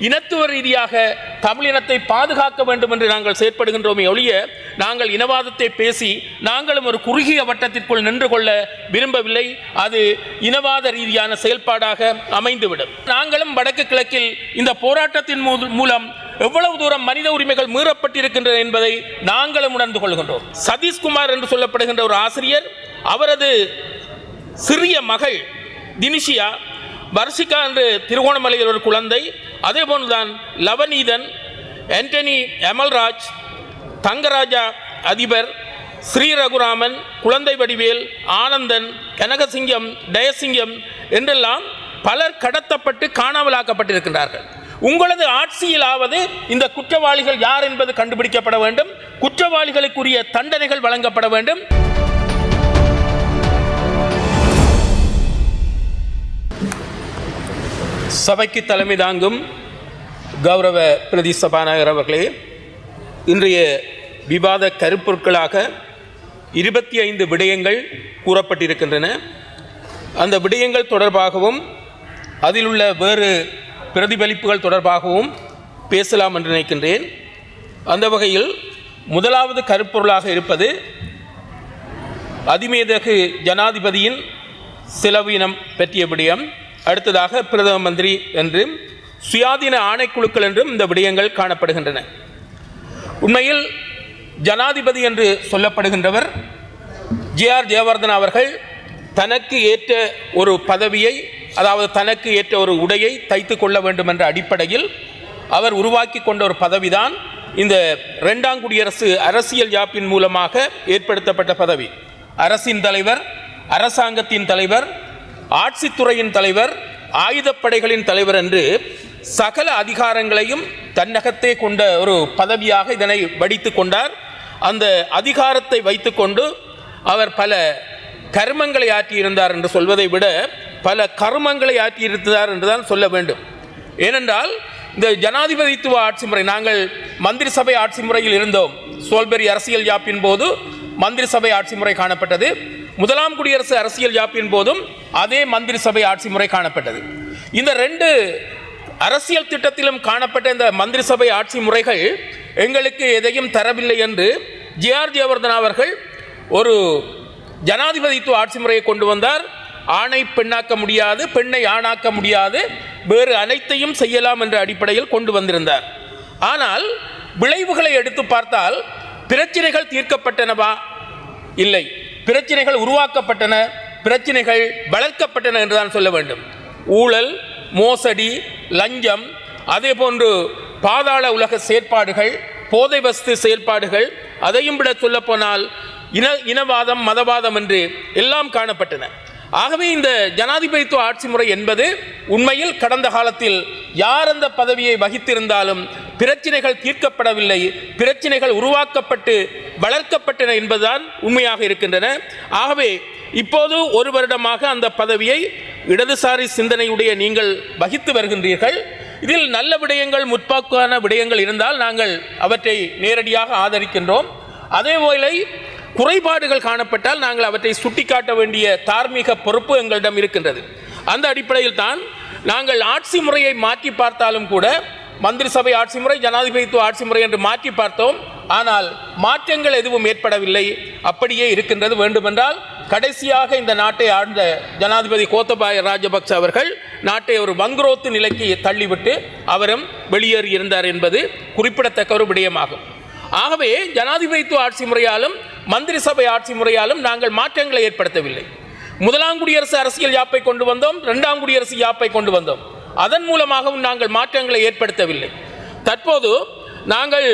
இனத்துவ ரீதியாக தமிழினத்தை பாதுகாக்க வேண்டும் என்று நாங்கள் செயற்படுகின்றோமே ஒழிய நாங்கள் இனவாதத்தை பேசி நாங்களும் ஒரு குறுகிய வட்டத்திற்குள் நின்று கொள்ள விரும்பவில்லை. அது இனவாத ரீதியான செயல்பாடாக அமைந்துவிடும். நாங்களும் வடக்கு கிழக்கில் இந்த போராட்டத்தின் மூ- மூலம் எவ்வளவு தூரம் மனித உரிமைகள் மீறப்பட்டிருக்கின்றன என்பதை நாங்களும் உணர்ந்து கொள்கின்றோம். சதீஷ்குமார் என்று சொல்லப்படுகின்ற ஒரு ஆசிரியர் அவரது சிறிய மகள் தினிஷியா வர்ஷிகா என்று திருகோணமலையில் ஒரு குழந்தை அதே போன்றுதான் லவநீதன் ஆண்டனி அமல்ராஜ் தங்கராஜா அதிபர் ஸ்ரீ ரகுராமன் குழந்தை வடிவேல் ஆனந்தன் கனகசிங்கம் ஜெயசிங்கம் என்றெல்லாம் பலர் கடத்தப்பட்டு காணாமலாக்கப்பட்டிருக்கின்றார்கள். உங்களது ஆட்சியிலாவது இந்த குற்றவாளிகள் யார் என்பது கண்டுபிடிக்கப்பட வேண்டும் குற்றவாளிகளுக்குரிய தண்டனைகள் வழங்கப்பட வேண்டும். சபைக்கு தலைமை தாங்கும் கௌரவ பிரதி சபாநாயகர் அவர்களே இன்றைய விவாத கருப்பொருட்களாக இருபத்தி ஐந்து விடயங்கள் கூறப்பட்டிருக்கின்றன. அந்த விடயங்கள் தொடர்பாகவும் அதில் உள்ள வேறு பிரதிபலிப்புகள் தொடர்பாகவும் பேசலாம் என்று நினைக்கின்றேன். அந்த வகையில் முதலாவது கருப்பொருளாக இருப்பது அதிமேதகு ஜனாதிபதியின் செலவீனம் பற்றிய விடயம். அடுத்ததாக பிரதம மந்திரி என்றும் சுயாதீன ஆணைக்குழுக்கள் என்றும் இந்த விடயங்கள் காணப்படுகின்றன. உண்மையில் ஜனாதிபதி என்று சொல்லப்படுகின்றவர் ஜே ஆர் ஜெயவர்தன் அவர்கள் தனக்கு ஏற்ற ஒரு பதவியை அதாவது தனக்கு ஏற்ற ஒரு உடையை தைத்து கொள்ள வேண்டும் என்ற அடிப்படையில் அவர் உருவாக்கி கொண்ட ஒரு பதவிதான் இந்த ரெண்டாம் குடியரசு அரசியல் யாப்பின் மூலமாக ஏற்படுத்தப்பட்ட பதவி. அரசின் தலைவர் அரசாங்கத்தின் தலைவர் ஆட்சித்துறையின் தலைவர் ஆயுதப்படைகளின் தலைவர் என்று சகல அதிகாரங்களையும் தன்னகத்தே கொண்ட ஒரு பதவியாக இதனை வடித்து கொண்டார். அந்த அதிகாரத்தை வைத்துக்கொண்டு அவர் பல கர்மங்களை ஆற்றியிருந்தார் என்று சொல்வதை விட பல கர்மங்களை ஆற்றியிருந்தார் என்றுதான் சொல்ல வேண்டும். ஏனென்றால் இந்த ஜனாதிபதித்துவ ஆட்சி முறை நாங்கள் மந்திரி சபை ஆட்சி முறையில் இருந்தோம். சோல்பெரி அரசியல் யாப்பின் போது மந்திரி சபை ஆட்சி முறை காணப்பட்டது. முதலாம் குடியரசு அரசியல் யாப்பின் போதும் அதே மந்திரி சபை ஆட்சி முறை காணப்பட்டது. இந்த ரெண்டு அரசியல் திட்டத்திலும் காணப்பட்ட இந்த மந்திரி சபை ஆட்சி முறைகள் எங்களுக்கு எதையும் தரவில்லை என்று ஜே ஆர் ஜெயவர்தன் அவர்கள் ஒரு ஜனாதிபதித்துவ ஆட்சி முறையை கொண்டு வந்தார். ஆணை பெண்ணாக்க முடியாது பெண்ணை ஆணாக்க முடியாது வேறு அனைத்தையும் செய்யலாம் என்ற அடிப்படையில் கொண்டு வந்திருந்தார். ஆனால் விளைவுகளை எடுத்து பார்த்தால் பிரச்சனைகள் தீர்க்கப்பட்டனவா? இல்லை. பிரச்சனைகள் உருவாக்கப்பட்டன பிரச்சனைகள் வளர்க்கப்பட்டன என்றுதான் சொல்ல வேண்டும். ஊழல் மோசடி லஞ்சம் அதே போன்று பாதாள உலக செயற்பாடுகள் போதை வஸ்து செயல்பாடுகள் அதையும் விட சொல்லப்போனால் இன இனவாதம் மதவாதம் என்று எல்லாம் காணப்பட்டன. ஆகவே இந்த ஜனாதிபதித்துவ ஆட்சி முறை என்பது உண்மையில் கடந்த காலத்தில் யார் அந்த பதவியை வகித்திருந்தாலும் பிரச்சனைகள் தீர்க்கப்படவில்லை. பிரச்சனைகள் உருவாக்கப்பட்டு வளர்க்கப்பட்டன என்பதுதான் உண்மையாக இருக்கின்றன. ஆகவே இப்போது ஒரு வருடமாக அந்த பதவியை இடதுசாரி சிந்தனையுடைய நீங்கள் வகித்து வருகின்றீர்கள். இதில் நல்ல விடயங்கள் முற்போக்கான விடயங்கள் இருந்தால் நாங்கள் அவற்றை நேரடியாக ஆதரிக்கின்றோம். அதே போல குறைபாடுகள் காணப்பட்டால் நாங்கள் அவற்றை சுட்டிக்காட்ட வேண்டிய தார்மீக பொறுப்பு எங்களிடம் இருக்கின்றது. அந்த அடிப்படையில் தான் நாங்கள் ஆட்சி முறையை மாற்றி பார்த்தாலும் கூட மந்திரி சபை ஆட்சி முறை ஜனாதிபதித்துவ ஆட்சி முறை என்று மாற்றி பார்த்தோம். ஆனால் மாற்றங்கள் எதுவும் ஏற்படவில்லை. அப்படியே இருக்கின்றது வேண்டுமென்றால் கடைசியாக இந்த நாட்டை ஆழ்ந்த ஜனாதிபதி கோத்தபாய ராஜபக்ச அவர்கள் நாட்டை ஒரு வங்குரோத்து நிலைக்கு தள்ளிவிட்டு அவரும் வெளியேறியிருந்தார் என்பது குறிப்பிடத்தக்க ஒரு விடயமாகும். ஆகவே ஜனாதிபதித்துவ ஆட்சி முறையாலும் மந்திரி சபை ஆட்சி முறையாலும் நாங்கள் மாற்றங்களை ஏற்படுத்தவில்லை. முதலாம் குடியரசு அரசியல் யாப்பை கொண்டு வந்தோம் இரண்டாம் குடியரசு யாப்பை கொண்டு வந்தோம். அதன் மூலமாகவும் நாங்கள் மாற்றங்களை ஏற்படுத்தவில்லை. தற்போது நாங்கள்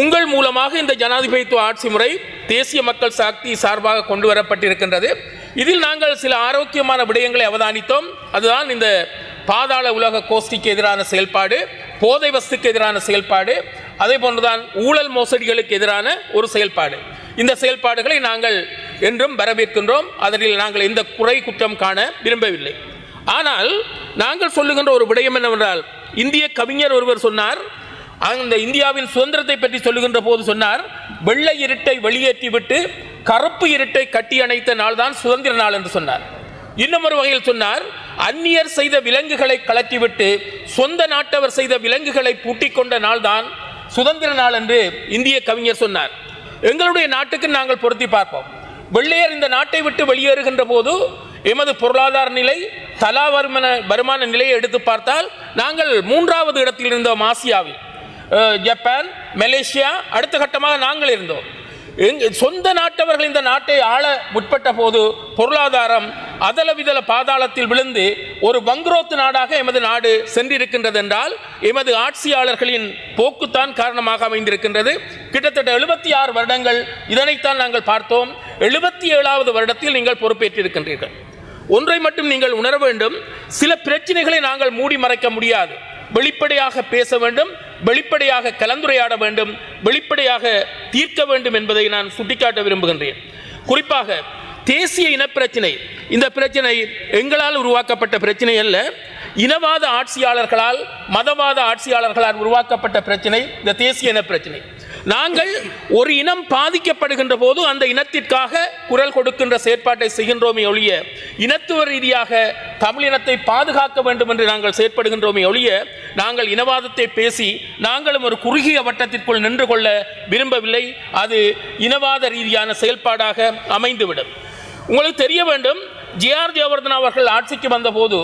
உங்கள் மூலமாக இந்த ஜனாதிபதித்துவ ஆட்சி முறை தேசிய மக்கள் சக்தி சார்பாக கொண்டு வரப்பட்டிருக்கின்றது. இதில் நாங்கள் சில ஆரோக்கியமான விடயங்களை அவதானித்தோம். அதுதான் இந்த பாதாள உலக கோஷ்டிக்கு எதிரான செயல்பாடு போதை வஸ்துக்கு எதிரான செயல்பாடு அதே போன்றுதான் ஊழல் மோசடிகளுக்கு எதிரான ஒரு செயல்பாடு. இந்த செயல்பாடுகளை நாங்கள் என்றும் வரவேற்கின்றோம். அதனில் நாங்கள் எந்த குறை குற்றம் காண விரும்பவில்லை. ஆனால் நாங்கள் சொல்லுகின்ற ஒரு விடயம் என்னவென்றால் இந்திய கவிஞர் ஒருவர் சொன்னார் அந்த இந்தியாவின் சுதந்திரத்தை பற்றி சொல்லுகின்ற போது சொன்னார் வெள்ளை இருட்டை வெளியேற்றிவிட்டு கருப்பு இருட்டை கட்டி அணைத்த நாள் தான் சுதந்திர நாள் என்று சொன்னார். இன்னும் ஒரு வகையில் சொன்னார் அந்நியர் செய்த விலங்குகளை கலற்றிவிட்டு சொந்த நாட்டவர் செய்த விலங்குகளை பூட்டிக் கொண்ட நாள்தான் சுதந்திர நாள் என்று இந்திய கவிஞர் சொன்னார். எங்களுடைய நாட்டுக்கு நாங்கள் பொருத்தி பார்ப்போம். வெள்ளையர் இந்த நாட்டை விட்டு வெளியேறுகின்ற போது எமது பொருளாதார நிலை தலா வருமான வருமான நிலையை எடுத்து பார்த்தால் நாங்கள் மூன்றாவது இடத்தில் இருந்தோம் ஆசியாவில். ஜப்பான் மலேசியா அடுத்த கட்டமாக நாங்கள் இருந்தோம். எங்க சொந்த நாட்டவர்கள் இந்த நாட்டை ஆள முற்பட்ட போது பொருளாதாரம் அதல விதல பாதாளத்தில் விழுந்து ஒரு வங்குரோத்து நாடாக எமது நாடு சென்றிருக்கின்றது என்றால் எமது ஆட்சியாளர்களின் போக்குத்தான் காரணமாக அமைந்திருக்கின்றது. கிட்டத்தட்ட எழுபத்தி ஆறு வருடங்கள் இதனைத்தான் நாங்கள் பார்த்தோம். எழுபத்தி ஏழாவது வருடத்தில் நீங்கள் பொறுப்பேற்றிருக்கின்றீர்கள். ஒன்றை மட்டும் நீங்கள் உணர வேண்டும். சில பிரச்சனைகளை நாங்கள் மூடி மறைக்க முடியாது. வெளிப்படையாக பேச வேண்டும் வெளிப்படையாக கலந்துரையாட வேண்டும் வெளிப்படையாக தீர்க்க வேண்டும் என்பதை நான் சுட்டிக்காட்ட விரும்புகின்றேன். குறிப்பாக தேசிய இனப்பிரச்சினை. இந்த பிரச்சனை எங்களால் உருவாக்கப்பட்ட பிரச்சனை அல்ல. இனவாத ஆட்சியாளர்களால் மதவாத ஆட்சியாளர்களால் உருவாக்கப்பட்ட பிரச்சனை இந்த தேசிய இன நாங்கள் ஒரு இனம் பாதிக்கப்படுகின்ற போது அந்த இனத்திற்காக குரல் கொடுக்கின்ற செயற்பாட்டை செய்கின்றோமே ஒழிய இனத்துவ ரீதியாக தமிழ் இனத்தை பாதுகாக்க வேண்டும் என்று நாங்கள் செயற்படுகின்றோமே ஒழிய நாங்கள் இனவாதத்தை பேசி நாங்களும் ஒரு குறுகிய வட்டத்திற்குள் நின்று கொள்ள விரும்பவில்லை. அது இனவாத ரீதியான செயல்பாடாக அமைந்துவிடும். உங்களுக்கு தெரிய வேண்டும் ஜிஆர் ஜெயவர்தன் அவர்கள் ஆட்சிக்கு வந்தபோது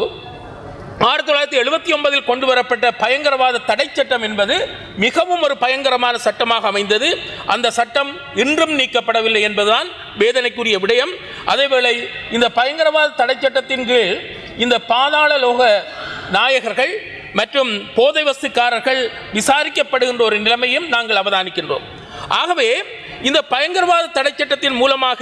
ஆயிரத்தி தொள்ளாயிரத்தி எழுபத்தி ஒன்பதில் கொண்டு வரப்பட்ட பயங்கரவாத தடை சட்டம் என்பது மிகவும் ஒரு பயங்கரமான சட்டமாக அமைந்தது. அந்த சட்டம் இன்றும் நீக்கப்படவில்லை என்பதுதான் வேதனைக்குரிய விடயம். அதேவேளை இந்த பயங்கரவாத தடை சட்டத்தின் கீழ் இந்த பாதாள லோக நாயகர்கள் மற்றும் போதை வஸ்துக்காரர்கள் விசாரிக்கப்படுகின்ற ஒரு நிலைமையும் நாங்கள் அவதானிக்கின்றோம். ஆகவே இந்த பயங்கரவாத தடை சட்டத்தின் மூலமாக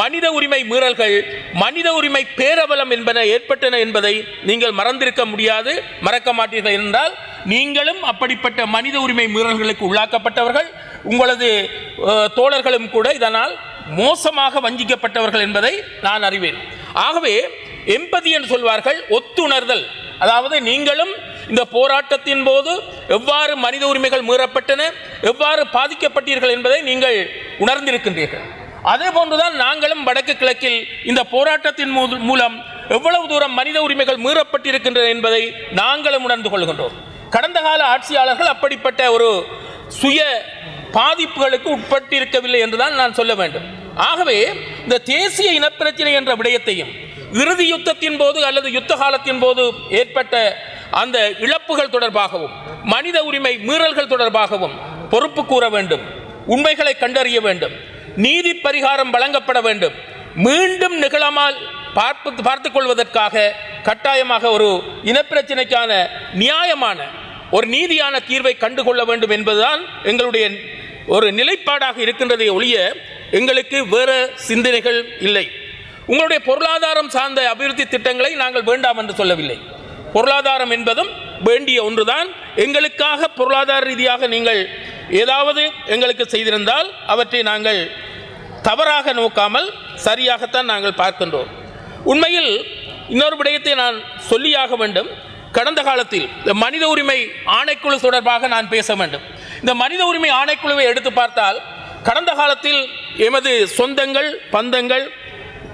மனித உரிமை மீறல்கள் மனித உரிமை பேரபலம் என்பன ஏற்பட்டன என்பதை நீங்கள் மறந்திருக்க முடியாது மறக்க மாட்டீர்கள் என்றால் நீங்களும் அப்படிப்பட்ட மனித உரிமை மீறல்களுக்கு உள்ளாக்கப்பட்டவர்கள் உங்களது தோழர்களும் கூட இதனால் மோசமாக வஞ்சிக்கப்பட்டவர்கள் என்பதை நான் அறிவேன். ஆகவே எம்பதி என்று சொல்வார்கள் ஒத்துணர்தல். அதாவது நீங்களும் இந்த போராட்டத்தின் போது எவ்வாறு மனித உரிமைகள் மீறப்பட்டன எவ்வாறு பாதிக்கப்பட்டீர்கள் என்பதை நீங்கள் உணர்ந்திருக்கின்றீர்கள். அதே போன்றுதான் நாங்களும் வடக்கு கிழக்கில் இந்த போராட்டத்தின் மூ- மூலம் எவ்வளவு தூரம் மனித உரிமைகள் மீறப்பட்டிருக்கின்றன என்பதை நாங்களும் உணர்ந்து கொள்கின்றோம். கடந்த கால ஆட்சியாளர்கள் அப்படிப்பட்ட ஒரு சுய பாதிப்புகளுக்கு உட்பட்டிருக்கவில்லை என்றுதான் நான் சொல்ல வேண்டும். ஆகவே இந்த தேசிய இனப்பிரச்சனை என்ற விடயத்தையும் இறுதி யுத்தத்தின் போது அல்லது யுத்த காலத்தின் போது ஏற்பட்ட அந்த இழப்புகள் தொடர்பாகவும் மனித உரிமை மீறல்கள் தொடர்பாகவும் பொறுப்பு கூற வேண்டும் உண்மைகளை கண்டறிய வேண்டும் நீதி பரிகாரம் வழங்கப்பட வேண்டும். மீண்டும் நிகழாமல் பார்ப்பு பார்த்து கொள்வதற்காக கட்டாயமாக ஒரு இனப்பிரச்சனைக்கான நியாயமான ஒரு நீதியான தீர்வை கண்டுகொள்ள வேண்டும் என்பதுதான் எங்களுடைய ஒரு நிலைப்பாடாக இருக்கின்றதை ஒழிய எங்களுக்கு வேறு சிந்தனைகள் இல்லை. உங்களுடைய பொருளாதாரம் சார்ந்த அபிவிருத்தி திட்டங்களை நாங்கள் வேண்டாம் என்று சொல்லவில்லை. பொருளாதாரம் என்பதும் வேண்டிய ஒன்றுதான். எங்களுக்காக பொருளாதார ரீதியாக நீங்கள் ஏதாவது எங்களுக்கு செய்திருந்தால் அவற்றை நாங்கள் தவறாக நோக்காமல் சரியாகத்தான் நாங்கள் பார்க்கின்றோம். உண்மையில் இன்னொரு விடயத்தை நான் சொல்லியாக வேண்டும். கடந்த காலத்தில் இந்த மனித உரிமை ஆணைக்குழு தொடர்பாக நான் பேச வேண்டும். இந்த மனித உரிமை ஆணைக்குழுவை எடுத்து பார்த்தால் கடந்த காலத்தில் எமது சொந்தங்கள் பந்தங்கள்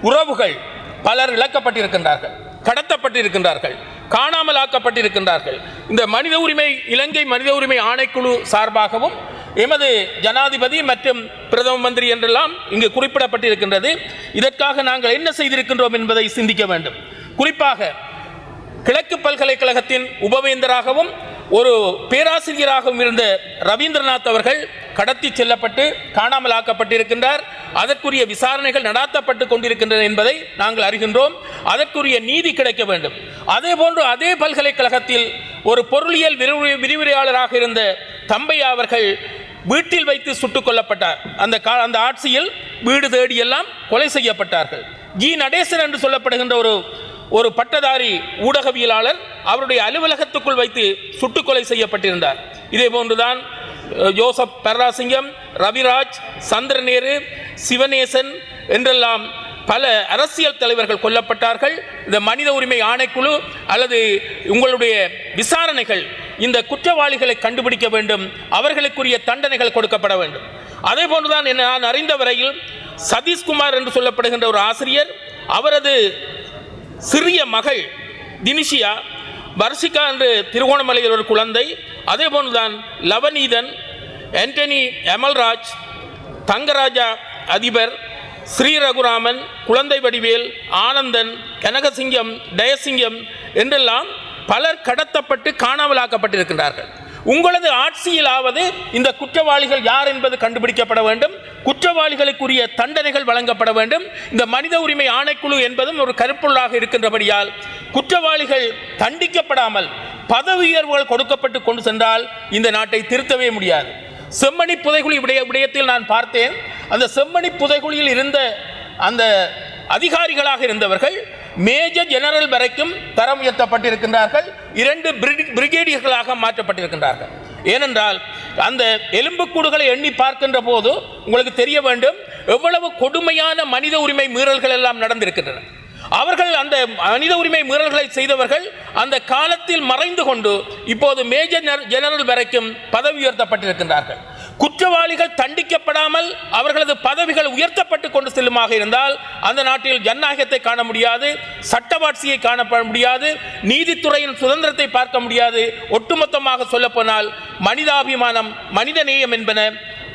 உறவுகள் பலர் இழக்கப்பட்டிருக்கின்றார்கள் கடத்தப்பட்டிருக்கின்றார்கள் காணாமல் ஆக்கப்பட்டிருக்கின்றார்கள் இந்த மனித உரிமை இலங்கை மனித உரிமை ஆணைக்குழு சார்பாகவும் எமது ஜனாதிபதி மற்றும் பிரதம மந்திரி என்றெல்லாம் இங்கு குறிப்பிடப்பட்டிருக்கின்றது. இதற்காக நாங்கள் என்ன செய்திருக்கின்றோம் என்பதை சிந்திக்க வேண்டும். குறிப்பாக கிழக்கு பல்கலைக்கழகத்தின் உபவேந்தராகவும் ஒரு பேராசிரியராகவும் இருந்த ரவீந்திரநாத் அவர்கள் கடத்தி செல்லப்பட்டு காணாமல் ஆக்கப்பட்டிருக்கின்றார். அதற்குரிய விசாரணைகள் நடாத்தப்பட்டு கொண்டிருக்கின்றன என்பதை நாங்கள் அறிகின்றோம். அதற்குரிய நீதி கிடைக்க வேண்டும். அதே போன்று அதே பல்கலைக்கழகத்தில் ஒரு பொருளியல் விரிவு விரிவுரையாளராக இருந்த தம்பையா அவர்கள் வீட்டில் வைத்து சுட்டுக் கொல்லப்பட்டார். அந்த கா- அந்த ஆட்சியில் வீடு தேடியெல்லாம் கொலை செய்யப்பட்டார்கள். ஜி நடேசன் என்று சொல்லப்படுகின்ற ஒரு ஒரு பட்டதாரி ஊடகவியலாளர் அவருடைய அலுவலகத்துக்குள் வைத்து சுட்டுக்கொலை செய்யப்பட்டிருந்தார். இதே போன்றுதான் ஜோசப் பரராசிங்கம் ரவிராஜ் சந்திரநேரு சிவநேசன் என்றெல்லாம் பல அரசியல் தலைவர்கள் கொல்லப்பட்டார்கள். இந்த மனித உரிமை ஆணைக்குழு அல்லது உங்களுடைய விசாரணைகள் இந்த குற்றவாளிகளை கண்டுபிடிக்க வேண்டும் அவர்களுக்குரிய தண்டனைகள் கொடுக்கப்பட வேண்டும். அதே போன்றுதான் என்ன நான் அறிந்த வரையில் சதீஷ்குமார் என்று சொல்லப்படுகின்ற ஒரு ஆசிரியர் அவரது சிறிய மகள் தினிஷியா வர்ஷிகா என்று திருகோணமலையில் ஒரு குழந்தை அதே போன்றுதான் லவநீதன் ஆண்டனி அமல்ராஜ் தங்கராஜா அதிபர் ஸ்ரீ ரகுராமன் குழந்தை வடிவேல் ஆனந்தன் கனகசிங்கம் டயசிங்கம் என்றெல்லாம் பலர் கடத்தப்பட்டு காணாமலாக்கப்பட்டிருக்கிறார்கள் உங்களது ஆட்சியிலாவது இந்த குற்றவாளிகள் யார் என்பது கண்டுபிடிக்கப்பட வேண்டும். குற்றவாளிகளுக்குரிய தண்டனைகள் வழங்கப்பட வேண்டும். இந்த மனித உரிமை ஆணைக்குழு என்பதும் ஒரு கருப்பொருளாக இருக்கின்றபடியால் குற்றவாளிகள் தண்டிக்கப்படாமல் பதவி உயர்வுகள் கொடுக்கப்பட்டு கொண்டு சென்றால் இந்த நாட்டை திருத்தவே முடியாது. செம்மணி புதைகுழி விடய விடயத்தில் நான் பார்த்தேன். அந்த செம்மணி புதைகுழியில் இருந்த அந்த அதிகாரிகளாக இருந்தவர்கள் மேஜர் ஜெனரல் வரைக்கும் தரம் உயர்த்தப்பட்டிருக்கின்றார்கள். இரண்டு பிரிகேடியர்களாக மாற்றப்பட்டிருக்கின்றார்கள். ஏனென்றால் அந்த எலும்புக்கூடுகளை எண்ணி பார்க்கின்ற போது உங்களுக்கு தெரிய வேண்டும் எவ்வளவு கொடுமையான மனித உரிமை மீறல்கள் எல்லாம் நடந்திருக்கின்றன. அவர்கள் அந்த மனித உரிமை மீறல்களை செய்தவர்கள் அந்த காலத்தில் மறைந்து கொண்டு இப்போது மேஜர் ஜெனரல் வரைக்கும் பதவி உயர்த்தப்பட்டிருக்கின்றார்கள். குற்றவாளிகள் தண்டிக்கப்படாமல் அவர்களது பதவிகள் உயர்த்தப்பட்டு கொண்டு செல்லுமாக இருந்தால் அந்த நாட்டில் ஜனநாயகத்தை காண முடியாது சட்டவாட்சியை காணப்பட முடியாது நீதித்துறையின் சுதந்திரத்தை பார்க்க முடியாது. ஒட்டுமொத்தமாக சொல்லப்போனால் மனிதாபிமானம் மனிதநேயம் என்பன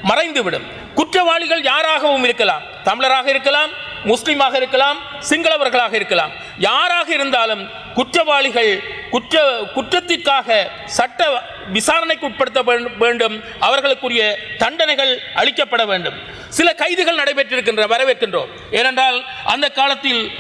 மறைந்துவிடும். குற்றவாளிகள் யாராகவும் இருக்கலாம். தமிழராக இருக்கலாம் முஸ்லீமாக இருக்கலாம் சிங்களவர்களாக இருக்கலாம். யாராக இருந்தாலும் குற்றவாளிகள் குற்ற குற்றத்திற்காக சட்ட விசாரணைக்கு உட்படுத்த வேண்டும்- வேண்டும். அவர்களுக்குரிய தண்டனைகள் அளிக்கப்பட வேண்டும். சில கைதுகள் நடைபெற்றிருக்கின்ற வரவேற்கின்றோம். ஏனென்றால் அந்த காலத்தில்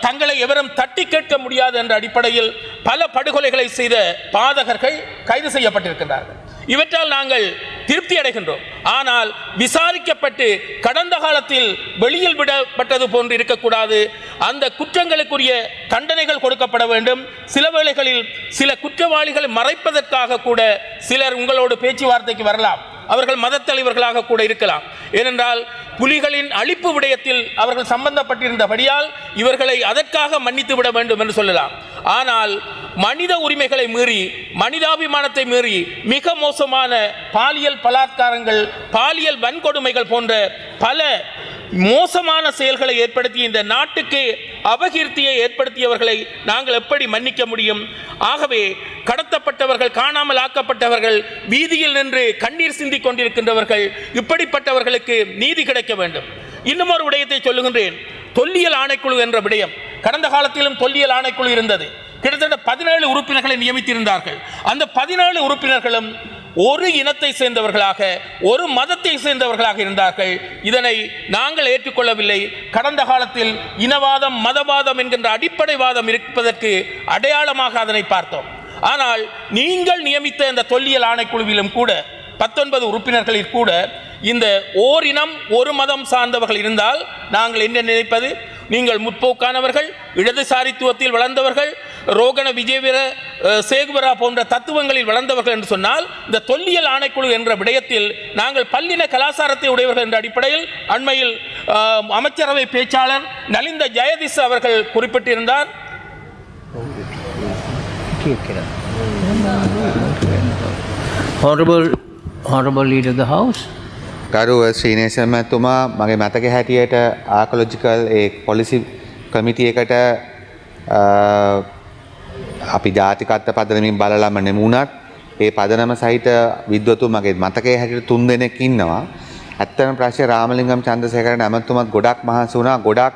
தங்களை எவரும் தட்டி கேட்க முடியாது என்ற அடிப்படையில் பல படுகொலைகளை செய்த பாதகர்கள் கைது செய்யப்பட்டிருக்கின்றார்கள். இவற்றால் நாங்கள் திருப்தி அடைகின்றோம். ஆனால் விசாரிக்கப்பட்டு கடந்த காலத்தில் வெளியில் விடப்பட்டது போன்று இருக்கக்கூடாது. அந்த குற்றங்களுக்குரிய தண்டனைகள் கொடுக்கப்பட வேண்டும். சில வேளைகளில் சில குற்றவாளிகளை மறைப்பதற்காக கூட சிலர் உங்களோடு பேச்சுவார்த்தைக்கு வரலாம். அவர்கள் மத தலைவர்களாக கூட இருக்கலாம். ஏனென்றால் புலிகளின் அழிப்பு விடயத்தில் அவர்கள் சம்பந்தப்பட்டிருந்தபடியால் இவர்களை அதற்காக மன்னித்து விட வேண்டும் என்று சொல்லலாம். ஆனால் மனித உரிமைகளை மீறி மனிதாபிமானத்தை மீறி மிக மோசமான பாலியல் பலாத்காரங்கள் பாலியல் வன்கொடுமைகள் போன்ற பல மோசமான செயல்களை ஏற்படுத்தி இந்த நாட்டுக்கு அபகீர்த்தியை ஏற்படுத்தியவர்களை நாங்கள் எப்படி மன்னிக்க முடியும்? ஆகவே கடத்தப்பட்டவர்கள் காணாமல் ஆக்கப்பட்டவர்கள் வீதியில் நின்று கண்ணீர் சிந்திக் கொண்டிருக்கின்றவர்கள் இப்படிப்பட்டவர்களுக்கு நீதி கிடைக்க வேண்டும். இன்னும் ஒரு விடயத்தை சொல்லுகின்றேன். தொல்லியல் ஆணைக்குழு என்ற விடயம். கடந்த காலத்திலும் தொல்லியல் ஆணைக்குழு இருந்தது. கிட்டத்தட்ட பதினேழு உறுப்பினர்களை நியமித்திருந்தார்கள். அந்த பதினேழு உறுப்பினர்களும் ஒரு இனத்தை சேர்ந்தவர்களாக ஒரு மதத்தை சேர்ந்தவர்களாக இருந்தார்கள். இதனை நாங்கள் ஏற்றுக்கொள்ளவில்லை. கடந்த காலத்தில் இனவாதம் மதவாதம் என்கின்ற அடிப்படைவாதம் இருப்பதற்கு அடையாளமாக அதனை பார்த்தோம். ஆனால் நீங்கள் நியமித்த இந்த தொல்லியல் ஆணைக்குழுவிலும் கூட பத்தொன்பது உறுப்பினர்களில் கூட இந்த ஓரினம் ஒரு மதம் சார்ந்தவர்கள் இருந்தால் நாங்கள் என்ன நினைப்பது? நீங்கள் முற்போக்கானவர்கள் இடதுசாரித்துவத்தில் வளர்ந்தவர்கள் ரோகண விஜயவீர சேகுவரா போன்ற தத்துவங்களில் வளர்ந்தவர்கள் என்று சொன்னால் இந்த தொல்லியல் ஆணைக்குழு என்ற விடயத்தில் நாங்கள் பல்லின கலாச்சாரத்தை உடையவர்கள் என்ற அடிப்படையில் அண்மையில் அமைச்சரவை பேச்சாளர் நலிந்த ஜெயதிஸ் அவர்கள் குறிப்பிட்டிருந்தார். Honorable, Honorable Leader of the House. ගරුව ශ්‍රීනේෂන් මැතුමා මගේ මතක හැටියට ආකලොජිකල් ඒ පොලිසි කමිටිය එකට අපි ජාතිකත්ත පදනමින් බලලම නෙමුණත් ඒ පදනම සහිත විද්වතු මගේ මතකේ හැටියට තුන් දෙනෙක් ඉන්නවා. ඇත්තන ප්‍රශ්ය රාමලිංගම් චන්දසේකර නැමතුමත් ගොඩක් මහන්සි වුණා ගොඩක්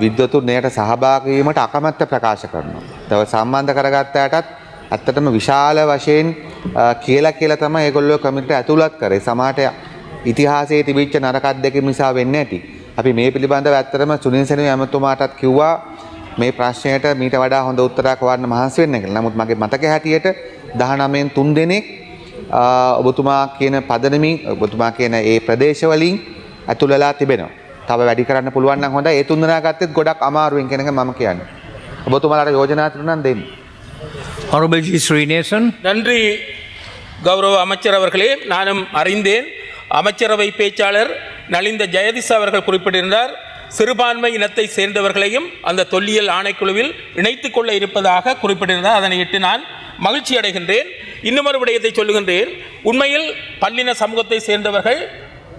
විද්වතුන් එයට සහභාගවීමට අකමැත්ත ප්‍රකාශ කරනවා. තව සම්බන්ධ කරගත්තයටත් ඇත්තටම විශාල වශයෙන් අ, කියලා කියලා තම ඒගොල්ලෝ කමිට ඇතුළත් කරේ සමාට ඉතිහාසයේ තිබිච්ච නරකත් දෙක නිසා වෙන්න ඇති. අපි මේ පිළිබඳව ඇත්තටම සුනිල්සෙන ඇමතුමාටත් කිව්වා මේ ප්‍රශ්නයට මීට වඩා හොඳ උත්තරයක් වන්න මහන්සි වෙන්න කියලා. නමුත් මගේ මතක හැටියට 19න් 3 දෙනෙක් අ, ඔබතුමා කියන පදනමින් ඔබතුමා කියන ඒ ප්‍රදේශවලින් ඇතුල් වෙලා තිබෙනවා. තව වැඩි කරන්න පුළුවන් නම් හොඳයි. ඒ තුන් දෙනා ගත්තෙත් ගොඩක් අමාරුවෙන් කියන එක මම කියන්නේ. ඔබතුමාලාට යෝජනා තිබුණා නම් දෙන්න. Honorable ஸ்ரீநேசன் நன்றி கௌரவ அமைச்சர் அவர்களே. நானும் அறிந்தேன். அமைச்சரவை பேச்சாளர் நலிந்த ஜெயதிஷ் அவர்கள் குறிப்பிட்டிருந்தார். சிறுபான்மை இனத்தை சேர்ந்தவர்களையும் அந்த தொல்லியல் ஆணைக்குழுவில் இணைத்துக் கொள்ள இருப்பதாக குறிப்பிட்டிருந்தார். அதனை இட்டு நான் மகிழ்ச்சி அடைகின்றேன். இன்னுமொரு விடயத்தை சொல்லுகின்றேன். உண்மையில் பல்லின சமூகத்தை சேர்ந்தவர்கள்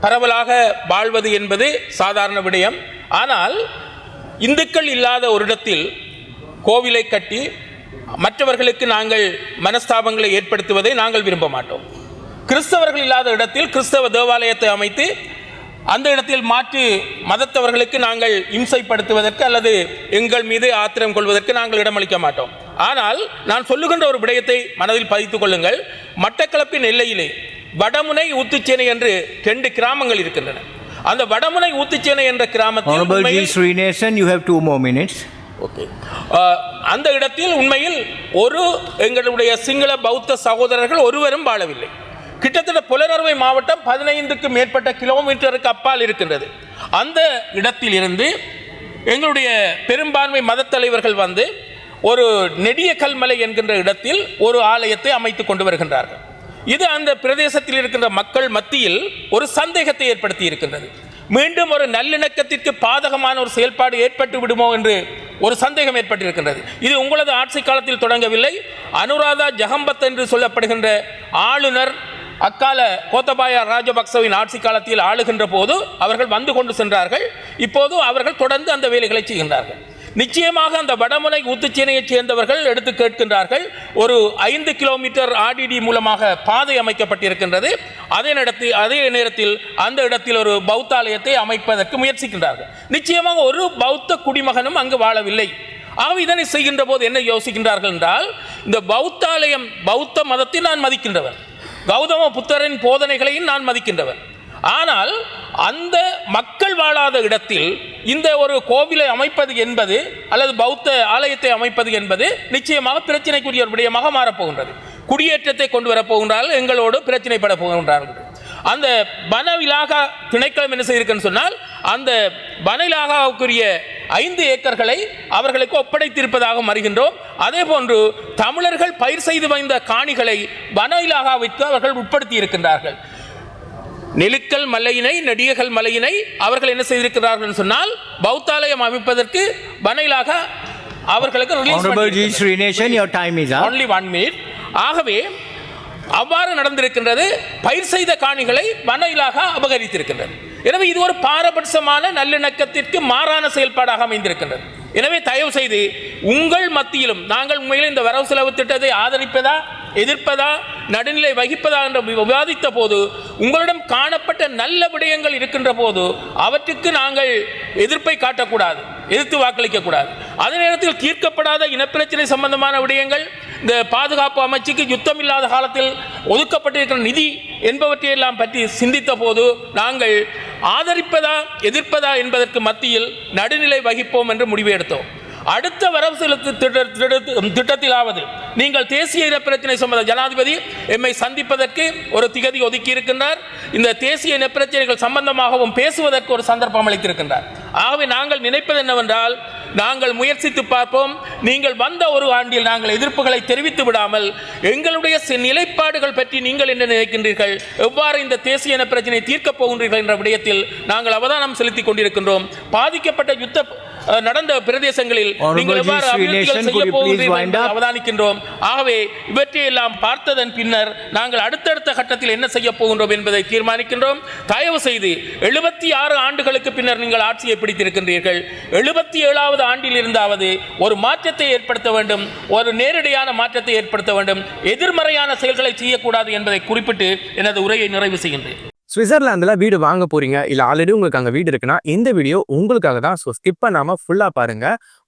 பரவலாக வாழ்வது என்பது சாதாரண விடயம். ஆனால் இந்துக்கள் இல்லாத ஒரு இடத்தில் கோவிலை கட்டி மற்றவர்களுக்கு நாங்கள் மனஸ்தாபங்களை ஏற்படுத்துவதை நாங்கள் விரும்ப மாட்டோம். கிறிஸ்தவர்கள் இல்லாத இடத்தில் கிறிஸ்தவ தேவாலயத்தை அமைத்து அந்த இடத்தில் மாற்று மதத்தவர்களுக்கு நாங்கள் இம்சைப்படுத்துவதற்கு அல்லது எங்கள் மீது ஆத்திரம் கொள்வதற்கு நாங்கள் இடமளிக்க மாட்டோம். ஆனால் நான் சொல்லுகின்ற ஒரு விடயத்தை மனதில் பதித்துக் கொள்ளுங்கள். மட்டக்களப்பின் எல்லையிலே வடமுனை ஊத்துச்சேனை என்று ரெண்டு கிராமங்கள் இருக்கின்றன. அந்த வடமுனை ஊத்துச்சேனை என்ற கிராமத்தில் ஓகே uh, அந்த இடத்தில் உண்மையில் ஒரு எங்களுடைய சிங்கள பௌத்த சகோதரர்கள் ஒருவரும் வாழவில்லை. கிட்டத்தட்ட புலனறுவை மாவட்டம் பதினைந்துக்கு மேற்பட்ட கிலோமீட்டருக்கு அப்பால் இருக்கின்றது. அந்த இடத்தில் இருந்து எங்களுடைய பெரும்பான்மை மதத்தலைவர்கள் வந்து ஒரு நெடிய கல்மலை என்கின்ற இடத்தில் ஒரு ஆலயத்தை அமைத்து கொண்டு வருகின்றார்கள். இது அந்த பிரதேசத்தில் இருக்கின்ற மக்கள் மத்தியில் ஒரு சந்தேகத்தை ஏற்படுத்தி இருக்கின்றது. மீண்டும் ஒரு நல்லிணக்கத்திற்கு பாதகமான ஒரு செயல்பாடு ஏற்பட்டு விடுமோ என்று ஒரு சந்தேகம் ஏற்பட்டிருக்கின்றது. இது உங்களது ஆட்சி காலத்தில் தொடங்கவில்லை. அனுராதா ஜஹம்பத் என்று சொல்லப்படுகின்ற ஆளுநர் அக்கால கோத்தபாய ராஜபக்சவின் ஆட்சி காலத்தில் ஆளுகின்ற போது அவர்கள் வந்து கொண்டு சென்றார்கள். இப்போது அவர்கள் தொடர்ந்து அந்த வேலைகளை செய்கின்றார்கள். நிச்சயமாக அந்த வடமுனை ஊத்துச்சேனையைச் சேர்ந்தவர்கள் எடுத்து கேட்கின்றார்கள். ஒரு ஐந்து கிலோமீட்டர் ஆர்டிடி மூலமாக பாதை அமைக்கப்பட்டிருக்கின்றது. அதே நடத்தி அதே நேரத்தில் அந்த இடத்தில் ஒரு பௌத்தாலயத்தை அமைப்பதற்கு முயற்சிக்கின்றார்கள். நிச்சயமாக ஒரு பௌத்த குடிமகனும் அங்கு வாழவில்லை. ஆக இதனை செய்கின்ற போது என்ன யோசிக்கின்றார்கள் என்றால் இந்த பௌத்தாலயம் பௌத்த மதத்தை நான் மதிக்கின்றவர். கௌதம புத்தரின் போதனைகளையும் நான் மதிக்கின்றவர். ஆனால் அந்த மக்கள் வாழாத இடத்தில் இந்த ஒரு கோவிலை அமைப்பது என்பது அல்லது பௌத்த ஆலயத்தை அமைப்பது என்பது நிச்சயமாக பிரச்சனைக்குரிய ஒரு விடயமாக மாறப்போகின்றது. குடியேற்றத்தை கொண்டு வரப்போகின்றார்கள் எங்களோடு பிரச்சனைப்பட போகின்றார்கள். அந்த வனவிலாக திணைக்களம் என்ன செய்திருக்குன்னு சொன்னால் அந்த வனவிலாகாவுக்குரிய ஐந்து ஏக்கர்களை அவர்களுக்கு ஒப்படைத்திருப்பதாக அறிகின்றோம் அதே போன்று தமிழர்கள் பயிர் செய்து வந்த காணிகளை வனவிலாகாவிற்கு அவர்கள் உட்படுத்தி இருக்கின்றார்கள் நெலுக்கல் மலையினை நெடியகல் மலையினை அவர்கள் என்ன செய்திருக்கிறார்கள் என்று சொன்னால் பௌத்தாலயம் அமைப்பதற்கு வனையிலாக அவர்களுக்கு ஆகவே அவ்வாறு நடந்திருக்கின்றது பயிர் செய்த காணிகளை வனையிலாக அபகரித்திருக்கின்றது. எனவே இது ஒரு பாரபட்சமான நல்லிணக்கத்திற்கு மாறான செயல்பாடாக அமைந்திருக்கின்றது. எனவே தயவு செய்து உங்கள் மத்தியிலும் நாங்கள் உண்மையில் இந்த வரவு செலவு திட்டத்தை ஆதரிப்பதா? எதிர்ப்பதா நடுநிலை வகிப்பதா என்று விவாதித்த போது உங்களிடம் காணப்பட்ட நல்ல விடயங்கள் இருக்கின்ற போது அவற்றுக்கு நாங்கள் எதிர்ப்பை காட்டக்கூடாது எதிர்த்து வாக்களிக்க கூடாது. அதே நேரத்தில் தீர்க்கப்படாத இனப்பிரச்சனை சம்பந்தமான விடயங்கள் இந்த பாதுகாப்பு அமைச்சுக்கு யுத்தம் இல்லாத காலத்தில் ஒதுக்கப்பட்டிருக்கிற நிதி என்பவற்றையெல்லாம் பற்றி சிந்தித்த போது நாங்கள் ஆதரிப்பதா எதிர்ப்பதா என்பதற்கு மத்தியில் நடுநிலை வகிப்போம் என்று முடிவு எடுத்தோம். அடுத்த வரவு செலுத்து திட்டத்திலாவது நீங்கள் தேசிய இனப்பிரச்சனை சம்பந்த ஜனாதிபதி எம்மை சந்திப்பதற்கு ஒரு திகதி ஒதுக்கி இருக்கின்றார் இந்த தேசிய இன பிரச்சனைகள் சம்பந்தமாகவும் பேசுவதற்கு ஒரு சந்தர்ப்பம் அளித்திருக்கின்றார். ஆகவே நாங்கள் நினைப்பது என்னவென்றால் நாங்கள் முயற்சித்து பார்ப்போம். நீங்கள் வந்த ஒரு ஆண்டில் நாங்கள் எதிர்ப்புகளை தெரிவித்து விடாமல் எங்களுடைய நிலைப்பாடுகள் பற்றி நீங்கள் என்ன நினைக்கின்றீர்கள்? எவ்வாறு இந்த தேசிய இன பிரச்சனை தீர்க்கப் போகின்றீர்கள் என்ற விடயத்தில் நாங்கள் அவதானம் செலுத்திக் கொண்டிருக்கின்றோம். பாதிக்கப்பட்ட யுத்த நடந்த பிரதேசங்களில் நீங்கள். எவ்வாறு அபிவிருத்திகள் செய்ய போகின்றீர்கள்? அவதானிக்கின்றோம். ஆகவே இவற்றையெல்லாம் பார்த்ததன் பின்னர் நாங்கள் அடுத்தடுத்த கட்டத்தில் என்ன செய்ய போகின்றோம் என்பதை தீர்மானிக்கின்றோம். தயவு செய்து எழுபத்தி ஆறு ஆண்டுகளுக்கு பின்னர் நீங்கள் ஆட்சியை கண்டுபிடித்திருக்கின்றீர்கள். எழுபத்தி ஏழாவது ஆண்டில் இருந்தாவது ஒரு மாற்றத்தை ஏற்படுத்த வேண்டும். ஒரு நேரடியான மாற்றத்தை ஏற்படுத்த வேண்டும். எதிர்மறையான செயல்களை செய்யக்கூடாது என்பதை குறிப்பிட்டு எனது உரையை நிறைவு செய்கின்றேன். சுவிட்சர்லாந்தில் வீடு வாங்க போறீங்க? இல்லை ஆல்ரெடி உங்களுக்கு அங்கே வீடு இருக்குன்னா இந்த வீடியோ உங்களுக்காக தான். ஸோ ஸ்கிப் பண்ணாமல் ஃபுல்லாக பாருங்கள்